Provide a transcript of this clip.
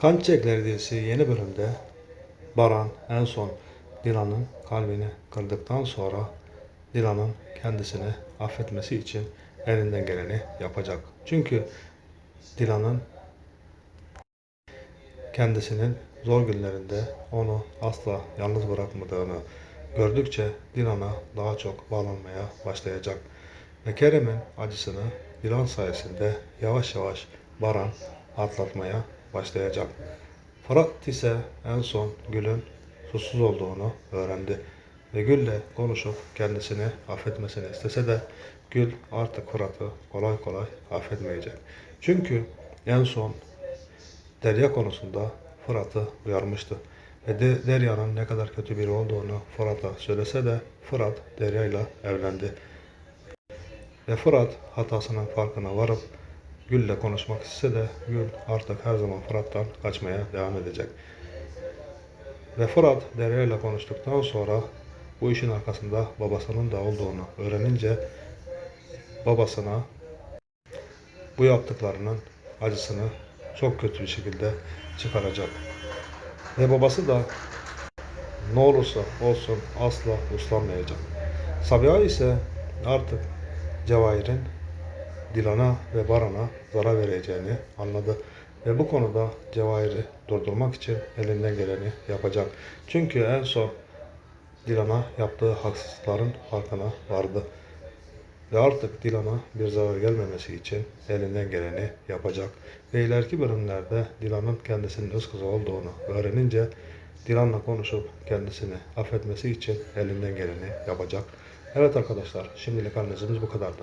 Kan Çiçekleri dizisi yeni bölümde Baran en son Dilan'ın kalbini kırdıktan sonra Dilan'ın kendisini affetmesi için elinden geleni yapacak. Çünkü Dilan'ın kendisinin zor günlerinde onu asla yalnız bırakmadığını gördükçe Dilan'a daha çok bağlanmaya başlayacak. Ve Kerem'in acısını Dilan sayesinde yavaş yavaş Baran atlatmaya başlayacak. Fırat ise en son Gül'ün susuz olduğunu öğrendi. Ve Gül'le konuşup kendisini affetmesini istese de Gül artık Fırat'ı kolay kolay affetmeyecek. Çünkü en son Derya konusunda Fırat'ı uyarmıştı. Ve de Derya'nın ne kadar kötü biri olduğunu Fırat'a söylese de Fırat Derya ile evlendi. Ve Fırat hatasının farkına varıp Gül'le konuşmak istese de Gül artık her zaman Fırat'tan kaçmaya devam edecek. Ve Fırat Derya ile konuştuktan sonra bu işin arkasında babasının da olduğunu öğrenince babasına bu yaptıklarının acısını çok kötü bir şekilde çıkaracak. Ve babası da ne olursa olsun asla uslanmayacak. Sabiha ise artık Cevahir'in Dilan'a ve Baran'a zarar vereceğini anladı. Ve bu konuda Cevahir'i durdurmak için elinden geleni yapacak. Çünkü en son Dilan'a yaptığı haksızlıkların farkına vardı. Ve artık Dilan'a bir zarar gelmemesi için elinden geleni yapacak. Ve ileriki bölümlerde Dilan'ın kendisinin öz kızı olduğunu öğrenince Dilan'la konuşup kendisini affetmesi için elinden geleni yapacak. Evet arkadaşlar şimdilik analizimiz bu kadardı.